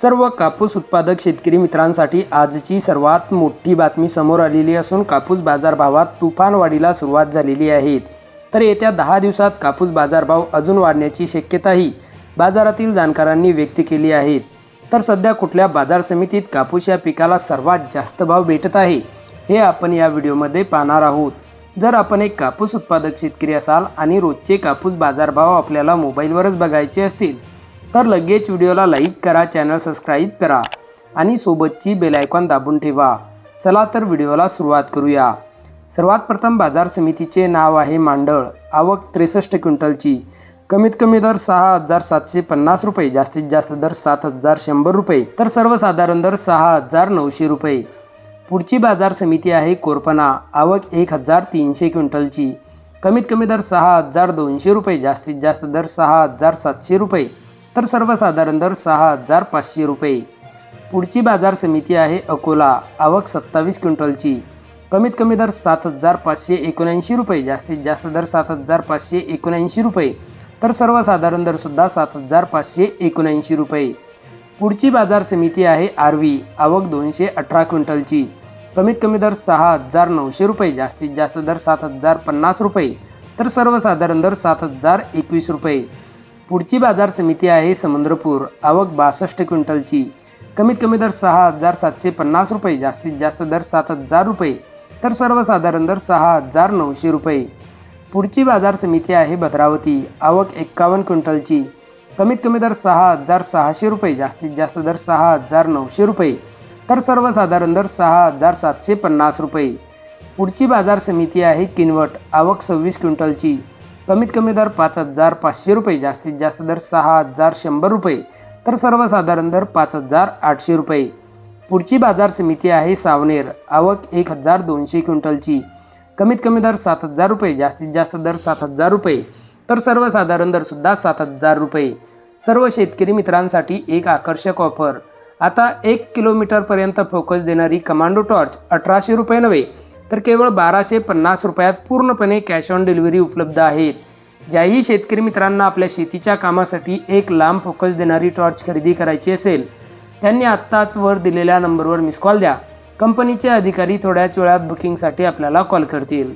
सर्व कापूस उत्पादक शेतकरी मित्रांसाठी आजची सर्वात मोठी बातमी समोर आलेली असून कापूस बाजारभावात तुफान वाढीला सुरुवात झालेली आहे. तर येत्या दहा दिवसात कापूस बाजारभाव अजून वाढण्याची शक्यताही बाजारातील जाणकारांनी व्यक्त केली आहे. तर सध्या कुठल्या बाजार समितीत कापूस या पिकाला सर्वात जास्त भाव भेटत आहे हे आपण या व्हिडिओमध्ये पाहणार आहोत. जर आपण एक कापूस उत्पादक शेतकरी असाल आणि रोजचे कापूस बाजारभाव आपल्याला मोबाईलवरच बघायचे असतील तर लगेच व्हिडिओला लाईक करा चॅनल सबस्क्राईब करा आणि सोबतची बेल आयकॉन दाबून ठेवा. चला तर व्हिडिओला सुरुवात करूया. सर्वात प्रथम बाजार समितीचे नाव आहे मांडळ. आवक त्रेसष्ट क्विंटलची. कमीत कमी दर सहा हजार सातशे पन्नास रुपये जास्तीत जास्त दर सात हजार शंभर रुपये तर सर्वसाधारण दर सहा हजार नऊशे रुपये. पुढची बाजार समिती आहे कोरपना आवक एक हजार तीनशे क्विंटलची. कमीत कमी दर सहा हजार दोनशे रुपये जास्तीत जास्त दर सहा हजार सातशे रुपये तर सर्वसाधारण दर सहा हजार पाचशे रुपये. पुढची बाजार समिती आहे अकोला. आवक सत्तावीस क्विंटलची. कमीत कमी दर सात हजार पाचशे एकोणऐंशी रुपये. जास्तीत जास्त दर सात हजार पाचशे एकोणऐंशी रुपये. तर सर्वसाधारण दरसुद्धा सात हजार पाचशे एकोणऐंशी रुपये. पुढची बाजार समिती आहे आरवी आवक दोनशे अठरा क्विंटलची. कमीत कमी दर सहा हजार नऊशे रुपये. जास्तीत जास्त दर सात हजार पन्नास रुपये. तर सर्वसाधारण दर सात हजार एकवीस रुपये. पुढची बाजार समिती आहे समुद्रपूर. आवक बासष्ट क्विंटलची. कमीत कमी दर सहा हजार सातशे पन्नास रुपये जास्तीत जास्त दर सात हजार रुपये तर सर्वसाधारण दर सहा हजार नऊशे रुपये. पुढची बाजार समिती आहे भद्रावती. आवक एक्कावन्न क्विंटलची. कमीत कमी दर सहा हजार सहाशे रुपये जास्तीत जास्त दर सहा हजार नऊशे रुपये तर सर्वसाधारण दर सहा हजार सातशे पन्नास रुपये. पुढची बाजार समिती आहे किनवट. आवक सव्वीस क्विंटलची. कमीत कमी दर पाच हजार पाचशे रुपये जास्तीत जास्त दर सहा हजार शंभर रुपये तर सर्वसाधारण दर पाच हजार आठशे रुपये. पुढची बाजार समिती आहे सावनेर आवक एक हजार दोनशे क्विंटलची. कमीत कमी दर सात हजार रुपये जास्तीत जास्त दर सात हजार रुपये तर सर्वसाधारण दरसुद्धा सात हजार रुपये. सर्व शेतकरी मित्रांसाठी एक आकर्षक ऑफर. आता एक किलोमीटरपर्यंत फोकस देणारी कमांडो टॉर्च अठराशे रुपये नव्हे तर केवळ बाराशे पन्नास रुपयात पूर्णपणे कॅश ऑन डिलिव्हरी उपलब्ध आहेत. ज्याही शेतकरी मित्रांना आपल्या शेतीच्या कामासाठी एक लांब फोकस देणारी टॉर्च खरेदी करायची असेल त्यांनी आत्ताच वर दिलेल्या नंबरवर मिस कॉल द्या. कंपनीचे अधिकारी थोड्याच वेळात बुकिंगसाठी आपल्याला कॉल करतील.